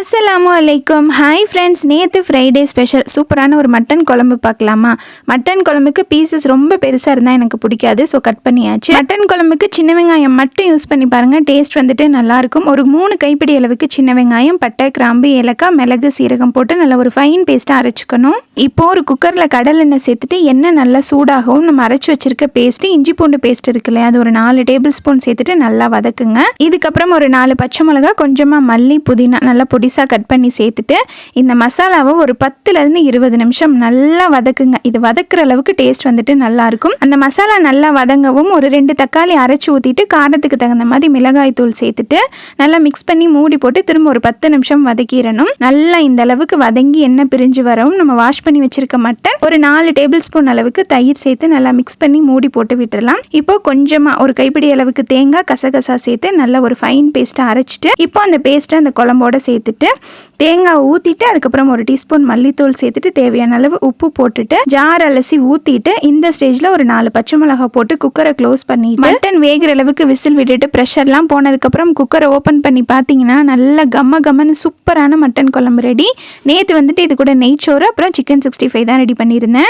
அஸ்ஸலாமு அலைக்கும் hi friends நேற்று ஃப்ரைடே ஸ்பெஷல் சூப்பரான ஒரு மட்டன் குழம்பு பார்க்கலாமா? மட்டன் குழம்புக்கு பீசஸ் ரொம்ப பெருசாக இருந்தால் எனக்கு பிடிக்காது. ஸோ கட் பண்ணியாச்சு. மட்டன் குழம்புக்கு சின்ன வெங்காயம் மட்டும் யூஸ் பண்ணி பாருங்கள் டேஸ்ட் வந்துட்டு நல்லாயிருக்கும் ஒரு மூணு கைப்பிடி அளவுக்கு சின்ன வெங்காயம் பட்டை கிராம்பு ஏலக்காய் மிளகு சீரகம் போட்டு நல்லா ஒரு ஃபைன் பேஸ்ட்டாக அரைச்சிக்கணும். இப்போது ஒரு குக்கரில் கடல் எண்ணெய் சேர்த்துட்டு எண்ணெய் நல்லா சூடாகவும் நம்ம அரைச்சி வச்சிருக்க பேஸ்ட்டு இஞ்சி பூண்டு பேஸ்ட் இருக்கு இல்லையா? அது ஒரு நாலு டேபிள் ஸ்பூன் சேர்த்துட்டு நல்லா வதக்குங்க. இதுக்கப்புறம் ஒரு நாலு பச்சை மிளகா கொஞ்சமாக மல்லி புதினா நல்லா பொடிசாக கட் பண்ணி சேர்த்துட்டு இந்த மசாலாவை ஒரு பத்துலேருந்து இருபது நிமிஷம் நல்லா வதக்குங்க. இது வதக்குற அளவுக்கு டேஸ்ட் வந்துட்டு நல்லாயிருக்கும் அந்த மசாலா நல்லா வதங்கவும் ஒரு ரெண்டு தக்காளி அரைச்சி ஊற்றிட்டு காரத்துக்கு தகுந்த மாதிரி மிளகாய் தூள் சேர்த்துட்டு நல்லா மிக்ஸ் பண்ணி மூடி போட்டு திரும்ப ஒரு பத்து நிமிஷம் வதக்கிடணும். நல்லா இந்த அளவுக்கு வதங்கி எண்ணெய் பிரிஞ்சு வரவும் நம்ம வாஷ் பண்ணி வச்சிருக்க மட்டன் ஒரு நாலு டேபிள் ஸ்பூன் அளவுக்கு தயிர் சேர்த்து நல்லா மிக்ஸ் பண்ணி மூடி போட்டு விட்டுடலாம் இப்போ கொஞ்சமாக ஒரு கைப்பிடி அளவுக்கு தேங்காய் கசகசா சேர்த்து நல்லா ஒரு ஃபைன் பேஸ்ட்டை அரைச்சிட்டு இப்போ அந்த பேஸ்ட்டை அந்த குழம்போட சேர்த்துட்டு தேங்காய் ஊற்றிட்டு அதுக்கப்புறம் ஒரு டீஸ்பூன் மல்லித்தூள் சேர்த்துட்டு தேவையான அளவு உப்பு போட்டுட்டு ஜார் அலசி ஊற்றிட்டு இந்த ஸ்டேஜில் ஒரு நாலு பச்சை மிளகாய் போட்டு குக்கரை க்ளோஸ் பண்ணி மட்டன் வேகிற அளவுக்கு விசில் விட்டுட்டு ப்ரெஷர்லாம் போனதுக்கப்புறம் குக்கரை ஓப்பன் பண்ணி பார்த்தீங்கன்னா நல்லா கம்ம கம்மன்னு சூப்பரான மட்டன் குழம்பு ரெடி நேற்று வந்துட்டு இது கூட நெய்ச்சோறு அப்புறம் சிக்கன் சிக்ஸ்டி ஃபைவ் தான் ரெடி பண்ணியிருந்தேன்.